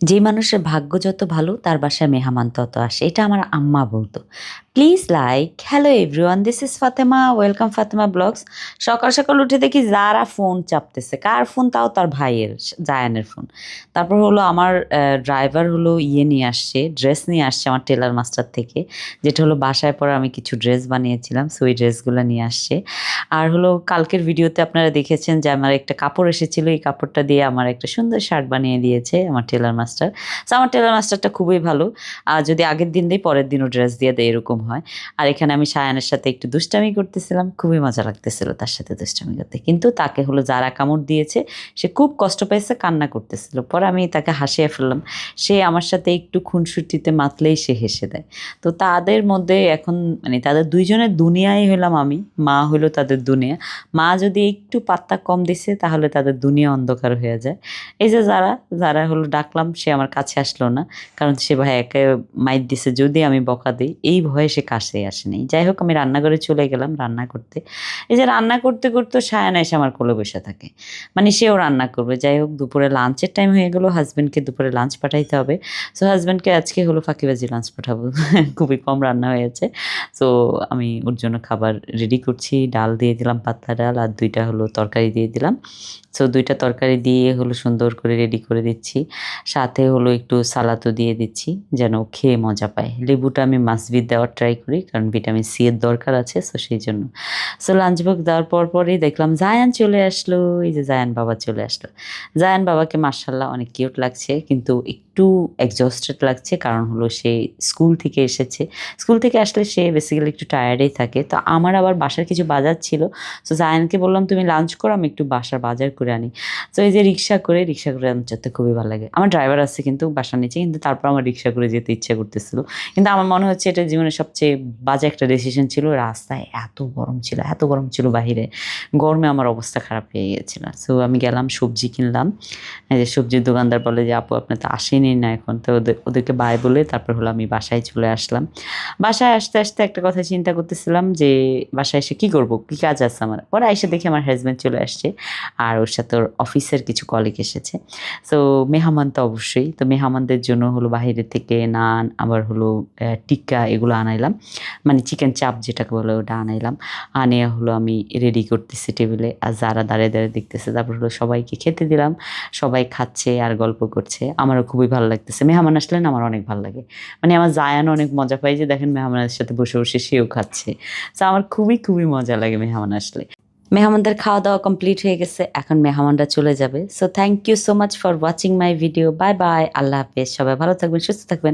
যে মানুষের ভাগ্য যত ভালো তার বাসায় মেহমান তত আসে। এটা আমার আম্মা বলতো। Please like hello everyone this is Fatema welcome Fatema blogs সকাল সকাল উঠে দেখি যারা ফোন চাপতেছে। কার ফোন? তাও তার ভাইয়ের, জায়ানের ফোন। তারপর হলো আমার ড্রাইভার হলো ইয়ে নিয়ে আসছে ড্রেস নিয়ে আসছে আমার টেলার মাস্টার থেকে। যেটা হলো বাসায় পরে আমি কিছু ড্রেস বানিয়েছিলাম সো ওই ড্রেসগুলো নিয়ে আসছে। আর হলো কালকের ভিডিওতে আপনারা দেখেছেন যে আমার একটা কাপড় এসেছিল, এই কাপড়টা দিয়ে আমার একটা সুন্দর শার্ট বানিয়ে দিয়েছে আমার টেলার মাস্টার সো আমার টেলার মাস্টারটা খুবই ভালো। আর যদি আগের দিন দেয় পরের দিনও ড্রেস দিয়ে দেয়, এরকম হয়। আর এখানে আমি সায়ানের সাথে একটু দুষ্টামি করতেছিলাম। খুবই মজা লাগতেছিল তার সাথে দুষ্টামি করতে। কিন্তু তাকে হলো যারা কামড় দিয়েছে, সে খুব কষ্ট পেয়েছে কান্না করতেছিল। পরে আমি তাকে হাসিয়ে ফেললাম। সে আমার সাথে একটু খুনসুটিতে মাতলেই সে হেসে দেয়। তো তাদের মধ্যে এখন মানে তাদের দুইজনের দুনিয়াই হলাম আমি। মা হলো তাদের দুনিয়া। মা যদি একটু পাত্তা কম দিছে, তাহলে তাদের দুনিয়া অন্ধকার হয়ে যায়। এই যে যারা যারা হলো ডাকলাম, সে আমার কাছে আসলো না। কারণ সে ভাই একে মাইর দিছে, যদি আমি বকা দিই। এই ভয়ে সে কাছে আসেনি। যাই হোক আমি রান্নাঘরে চলে গেলাম রান্না করতে। এই যে রান্না করতে করতে সায়ানা এসে আমার কোলে বসে থাকে। মানে সেও রান্না করবে। যাই হোক দুপুরে লাঞ্চের টাইম হয়ে গেলো। হাজব্যান্ডকে দুপুরে লাঞ্চ পাঠাইতে হবে। সো হাজব্যান্ডকে আজকে হলো ফাঁকিবাজি লাঞ্চ পাঠাবো। খুবই কম রান্না হয়েছে। সো আমি ওর জন্য খাবার রেডি করছি। ডাল দিয়ে দিলাম, পাতলা ডাল আর দুইটা হলো তরকারি দিয়ে দিলাম। সো দুইটা তরকারি দিয়ে হলো সুন্দর করে রেডি করে দিচ্ছি। সাথে হলো একটু সালাদও দিয়ে দিচ্ছি যেন খেয়ে মজা পায়। লেবুটা আমি মাসবিদ দেওয়ার ট্রাই করি কারণ ভিটামিন সি এর দরকার আছে সো সেই জন্য। সো লাঞ্চ বক্স দেওয়ার পর পরই দেখলাম জায়ান চলে আসলো। এই যে জায়ান বাবা চলে আসলো। জায়ান বাবাকে মার্শাল্লাহ অনেক কিউট লাগছে কিন্তু একটু এক্সস্টেড লাগছে কারণ হলো সে স্কুল থেকে এসেছে। স্কুল থেকে আসলে সে বেসিক্যালি একটু টায়ার্ডেই থাকে। তো আমার আবার বাসার কিছু বাজার ছিল। সো জায়ানকে বললাম, তুমি লাঞ্চ করো, আমি একটু বাসার বাজার করে আনি। তো এই যে রিক্সা করে রিক্সা করে আনতে খুবই ভালো লাগে। আমার ড্রাইভার আছে কিন্তু বাসার নিচে, কিন্তু তারপর আমার রিক্সা করে যেতে ইচ্ছা করতেছিল। কিন্তু আমার মনে হচ্ছে এটা জীবনের সবচেয়ে বাজে একটা ডিসিশন ছিল। রাস্তায় এত গরম ছিল, এত গরম ছিল বাহিরে। গরমে আমার অবস্থা খারাপ হয়ে গিয়েছিল। সো আমি গেলাম, সবজি কিনলাম। যে সবজির দোকানদার বলে যে, আপু, আপনি তো আসেনি না এখন। তো ওদের, ওদেরকে বাই বলে তারপর হলো আমি বাসায় চলে আসলাম। বাসায় আসতে আসতে একটা কথা চিন্তা করতেছিলাম যে, বাসায় এসে কী করব? কী কাজ আছে আমার? পরে এসে দেখি আমার হাজব্যান্ড চলে আসছে। আর ওর সাথে ওর অফিসের কিছু কলিগ এসেছে। সো মেহমান তো অবশ্যই। তো মেহমানদের জন্য হলো বাইরে থেকে নান, আবার হলো টিক্কা এগুলো আনাইলাম। মানে চিকেন চাপ যেটাকে বলে ওটা আনাইলাম। আনে হলো আমি রেডি করতেছি টেবিলে আর যারা দাঁড়িয়ে দাঁড়িয়ে দেখতেছে, তারপর হলো সবাইকে খেতে দিলাম। সবাই খাচ্ছে আর গল্প করছে। আমারও খুবই ভালো লাগতেছে। মেহমান আসলে না আমার অনেক ভালো লাগে। মানে আমার জায়ান অনেক মজা পাই যে, দেখেন মেহমানের সাথে বসে বসে বসে সেও খাচ্ছে। তো আমার খুবই খুবই মজা লাগে মেহমান আসলে। মেহমানদের খাওয়া দাওয়া কমপ্লিট হয়ে গেছে, এখন মেহমানরা চলে যাবে। So thank you so much for watching my video bye bye আল্লাহ হাফেজ। সবাই ভালো থাকবেন, সুস্থ থাকবেন।